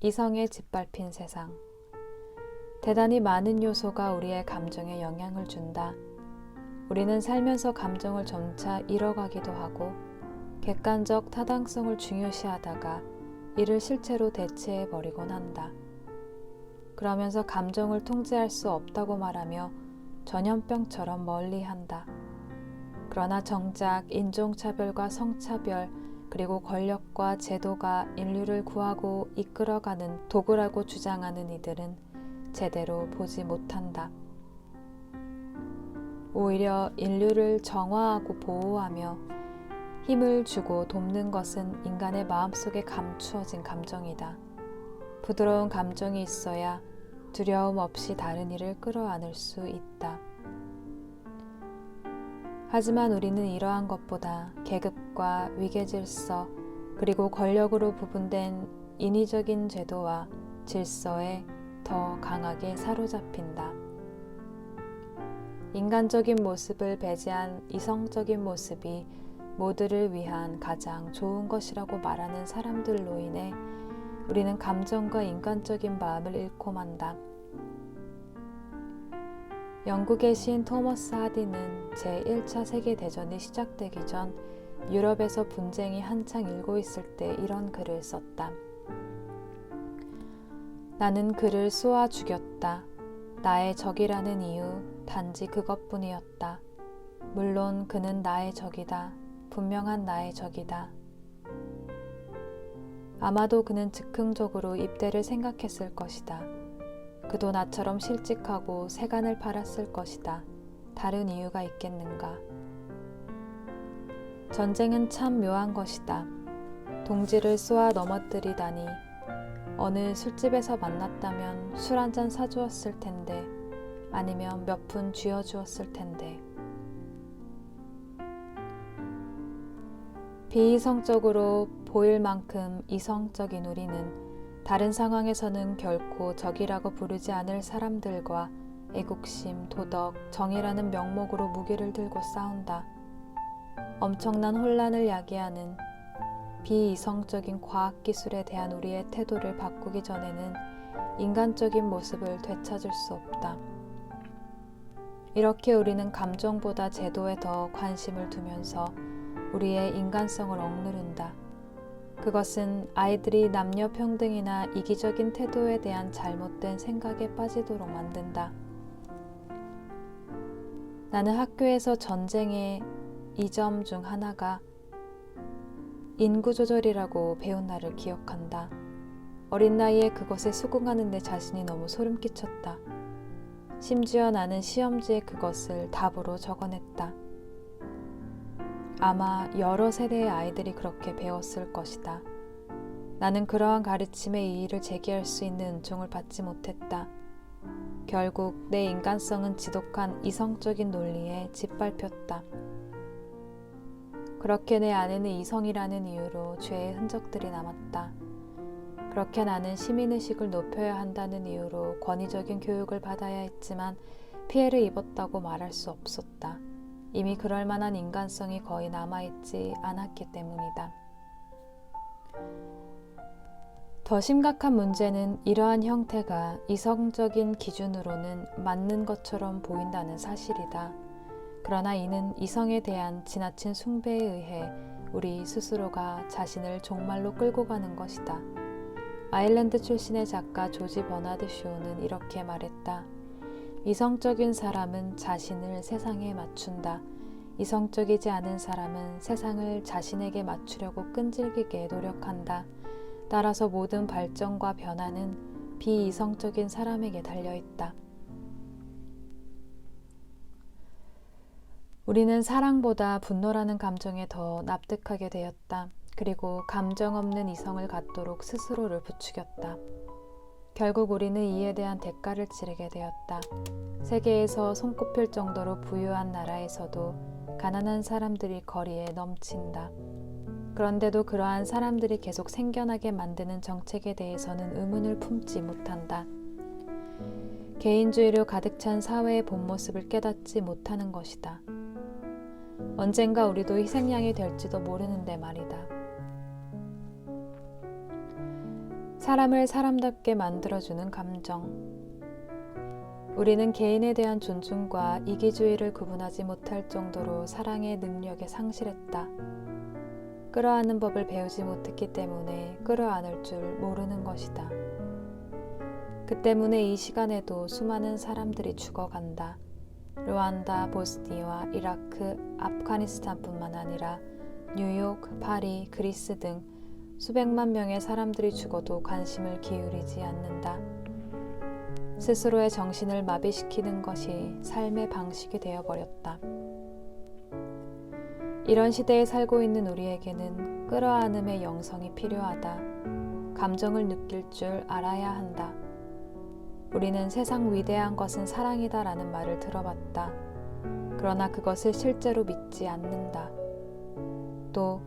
이성에 짓밟힌 세상. 대단히 많은 요소가 우리의 감정에 영향을 준다. 우리는 살면서 감정을 점차 잃어가기도 하고 객관적 타당성을 중요시하다가 이를 실체로 대체해 버리곤 한다. 그러면서 감정을 통제할 수 없다고 말하며 전염병처럼 멀리 한다. 그러나 정작 인종차별과 성차별, 그리고 권력과 제도가 인류를 구하고 이끌어가는 도구라고 주장하는 이들은 제대로 보지 못한다. 오히려 인류를 정화하고 보호하며 힘을 주고 돕는 것은 인간의 마음속에 감추어진 감정이다. 부드러운 감정이 있어야 두려움 없이 다른 일을 끌어안을 수 있다. 하지만 우리는 이러한 것보다 계급과 위계 질서 그리고 권력으로 부분된 인위적인 제도와 질서에 더 강하게 사로잡힌다. 인간적인 모습을 배제한 이성적인 모습이 모두를 위한 가장 좋은 것이라고 말하는 사람들로 인해 우리는 감정과 인간적인 마음을 잃고 만다. 영국의 시인 토머스 하디는 제1차 세계대전이 시작되기 전 유럽에서 분쟁이 한창 일고 있을 때 이런 글을 썼다. 나는 그를 쏘아 죽였다. 나의 적이라는 이유 단지 그것뿐이었다. 물론 그는 나의 적이다. 분명한 나의 적이다. 아마도 그는 즉흥적으로 입대를 생각했을 것이다. 그도 나처럼 실직하고 세간을 팔았을 것이다. 다른 이유가 있겠는가? 전쟁은 참 묘한 것이다. 동지를 쏘아 넘어뜨리다니 어느 술집에서 만났다면 술 한 잔 사주었을 텐데 아니면 몇 푼 쥐어주었을 텐데 비이성적으로 보일 만큼 이성적인 우리는 다른 상황에서는 결코 적이라고 부르지 않을 사람들과 애국심, 도덕, 정의라는 명목으로 무기를 들고 싸운다. 엄청난 혼란을 야기하는 비이성적인 과학 기술에 대한 우리의 태도를 바꾸기 전에는 인간적인 모습을 되찾을 수 없다. 이렇게 우리는 감정보다 제도에 더 관심을 두면서 우리의 인간성을 억누른다. 그것은 아이들이 남녀 평등이나 이기적인 태도에 대한 잘못된 생각에 빠지도록 만든다. 나는 학교에서 전쟁의 이점 중 하나가 인구 조절이라고 배운 날을 기억한다. 어린 나이에 그것에 수긍하는 내 자신이 너무 소름 끼쳤다. 심지어 나는 시험지에 그것을 답으로 적어냈다. 아마 여러 세대의 아이들이 그렇게 배웠을 것이다. 나는 그러한 가르침에 이의를 제기할 수 있는 은총을 받지 못했다. 결국 내 인간성은 지독한 이성적인 논리에 짓밟혔다. 그렇게 내 안에는 이성이라는 이유로 죄의 흔적들이 남았다. 그렇게 나는 시민의식을 높여야 한다는 이유로 권위적인 교육을 받아야 했지만 피해를 입었다고 말할 수 없었다. 이미 그럴 만한 인간성이 거의 남아있지 않았기 때문이다. 더 심각한 문제는 이러한 형태가 이성적인 기준으로는 맞는 것처럼 보인다는 사실이다. 그러나 이는 이성에 대한 지나친 숭배에 의해 우리 스스로가 자신을 종말로 끌고 가는 것이다. 아일랜드 출신의 작가 조지 버나드 쇼는 이렇게 말했다. 이성적인 사람은 자신을 세상에 맞춘다. 이성적이지 않은 사람은 세상을 자신에게 맞추려고 끈질기게 노력한다. 따라서 모든 발전과 변화는 비이성적인 사람에게 달려있다. 우리는 사랑보다 분노라는 감정에 더 납득하게 되었다. 그리고 감정 없는 이성을 갖도록 스스로를 부추겼다. 결국 우리는 이에 대한 대가를 치르게 되었다. 세계에서 손꼽힐 정도로 부유한 나라에서도 가난한 사람들이 거리에 넘친다. 그런데도 그러한 사람들이 계속 생겨나게 만드는 정책에 대해서는 의문을 품지 못한다. 개인주의로 가득 찬 사회의 본 모습을 깨닫지 못하는 것이다. 언젠가 우리도 희생양이 될지도 모르는데 말이다. 사람을 사람답게 만들어주는 감정. 우리는 개인에 대한 존중과 이기주의를 구분하지 못할 정도로 사랑의 능력에 상실했다. 끌어안는 법을 배우지 못했기 때문에 끌어안을 줄 모르는 것이다. 그 때문에 이 시간에도 수많은 사람들이 죽어간다. 루안다, 보스니와 이라크, 아프가니스탄뿐만 아니라 뉴욕, 파리, 그리스 등 수백만 명의 사람들이 죽어도 관심을 기울이지 않는다. 스스로의 정신을 마비시키는 것이 삶의 방식이 되어버렸다. 이런 시대에 살고 있는 우리에게는 끌어안음의 영성이 필요하다. 감정을 느낄 줄 알아야 한다. 우리는 세상 위대한 것은 사랑이다 라는 말을 들어봤다. 그러나 그것을 실제로 믿지 않는다. 또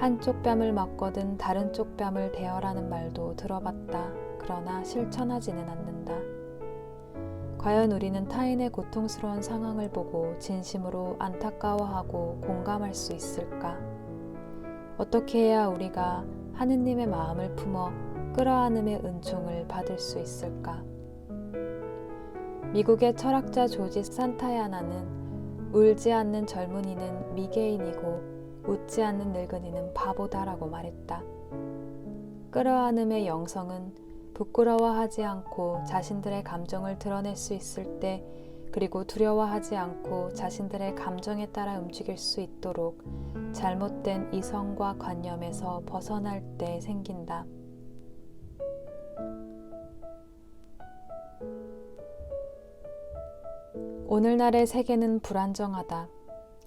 한쪽 뺨을 맞거든 다른 쪽 뺨을 대어라는 말도 들어봤다. 그러나 실천하지는 않는다. 과연 우리는 타인의 고통스러운 상황을 보고 진심으로 안타까워하고 공감할 수 있을까? 어떻게 해야 우리가 하느님의 마음을 품어 끌어안음의 은총을 받을 수 있을까? 미국의 철학자 조지 산타야나는 울지 않는 젊은이는 미개인이고 웃지 않는 늙은이는 바보다라고 말했다. 끌어안음의 영성은 부끄러워하지 않고 자신들의 감정을 드러낼 수 있을 때 그리고 두려워하지 않고 자신들의 감정에 따라 움직일 수 있도록 잘못된 이성과 관념에서 벗어날 때 생긴다. 오늘날의 세계는 불안정하다.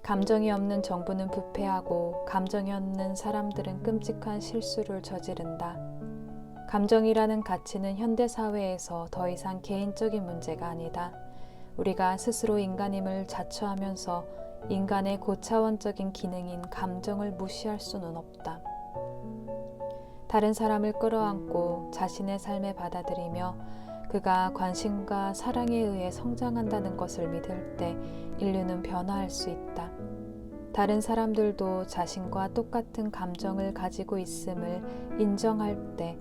감정이 없는 정부는 부패하고 감정이 없는 사람들은 끔찍한 실수를 저지른다. 감정이라는 가치는 현대 사회에서 더 이상 개인적인 문제가 아니다. 우리가 스스로 인간임을 자처하면서 인간의 고차원적인 기능인 감정을 무시할 수는 없다. 다른 사람을 끌어안고 자신의 삶에 받아들이며 그가 관심과 사랑에 의해 성장한다는 것을 믿을 때 인류는 변화할 수 있다. 다른 사람들도 자신과 똑같은 감정을 가지고 있음을 인정할 때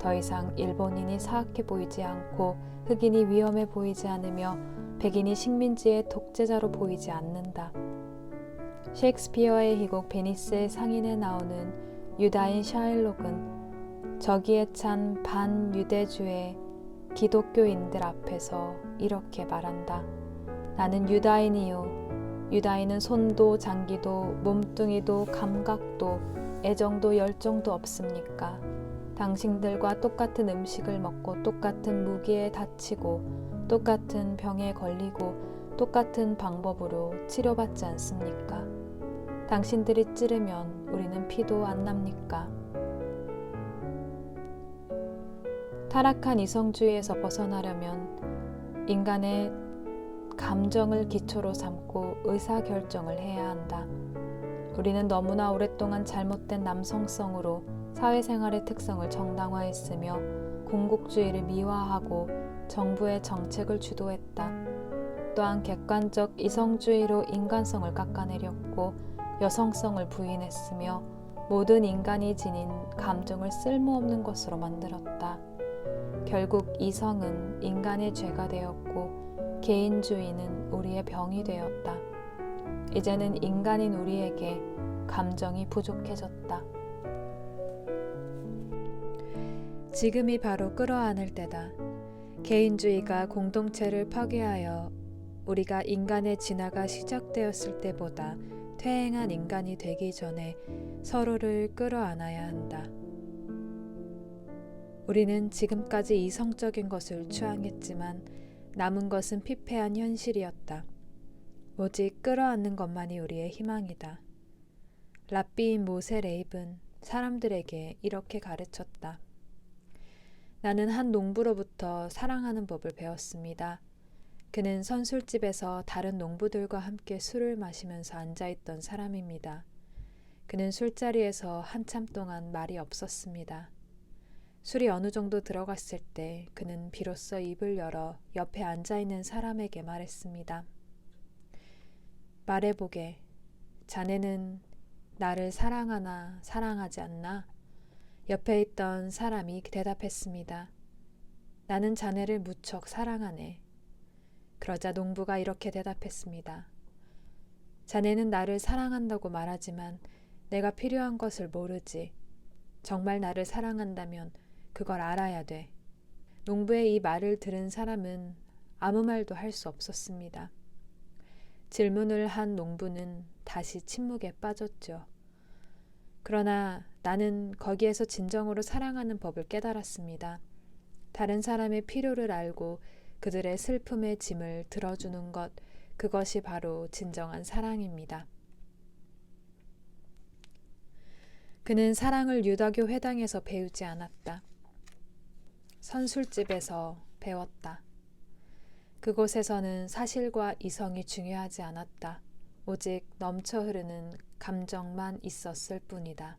더 이상 일본인이 사악해 보이지 않고 흑인이 위험해 보이지 않으며 백인이 식민지의 독재자로 보이지 않는다. 셰익스피어의 희곡 베니스의 상인에 나오는 유다인 샤일록은 저기에 찬 반유대주의 기독교인들 앞에서 이렇게 말한다. 나는 유다인이요. 유다인은 손도 장기도 몸뚱이도 감각도 애정도 열정도 없습니까? 당신들과 똑같은 음식을 먹고 똑같은 무기에 다치고 똑같은 병에 걸리고 똑같은 방법으로 치료받지 않습니까? 당신들이 찌르면 우리는 피도 안 납니까? 타락한 이성주의에서 벗어나려면 인간의 감정을 기초로 삼고 의사결정을 해야 한다. 우리는 너무나 오랫동안 잘못된 남성성으로 사회생활의 특성을 정당화했으며 공국주의를 미화하고 정부의 정책을 주도했다. 또한 객관적 이성주의로 인간성을 깎아내렸고 여성성을 부인했으며 모든 인간이 지닌 감정을 쓸모없는 것으로 만들었다. 결국 이성은 인간의 죄가 되었고 개인주의는 우리의 병이 되었다. 이제는 인간인 우리에게 감정이 부족해졌다. 지금이 바로 끌어안을 때다. 개인주의가 공동체를 파괴하여 우리가 인간의 진화가 시작되었을 때보다 퇴행한 인간이 되기 전에 서로를 끌어안아야 한다. 우리는 지금까지 이성적인 것을 추앙했지만 남은 것은 피폐한 현실이었다. 오직 끌어안는 것만이 우리의 희망이다. 랍비인 모세 레입은 사람들에게 이렇게 가르쳤다. 나는 한 농부로부터 사랑하는 법을 배웠습니다. 그는 선술집에서 다른 농부들과 함께 술을 마시면서 앉아있던 사람입니다. 그는 술자리에서 한참 동안 말이 없었습니다. 술이 어느 정도 들어갔을 때 그는 비로소 입을 열어 옆에 앉아 있는 사람에게 말했습니다. 말해보게. 자네는 나를 사랑하나 사랑하지 않나? 옆에 있던 사람이 대답했습니다. 나는 자네를 무척 사랑하네. 그러자 농부가 이렇게 대답했습니다. 자네는 나를 사랑한다고 말하지만 내가 필요한 것을 모르지. 정말 나를 사랑한다면 그걸 알아야 돼. 농부의 이 말을 들은 사람은 아무 말도 할 수 없었습니다. 질문을 한 농부는 다시 침묵에 빠졌죠. 그러나 나는 거기에서 진정으로 사랑하는 법을 깨달았습니다. 다른 사람의 필요를 알고 그들의 슬픔의 짐을 들어주는 것, 그것이 바로 진정한 사랑입니다. 그는 사랑을 유다교 회당에서 배우지 않았다. 선술집에서 배웠다. 그곳에서는 사실과 이성이 중요하지 않았다. 오직 넘쳐 흐르는 감정만 있었을 뿐이다.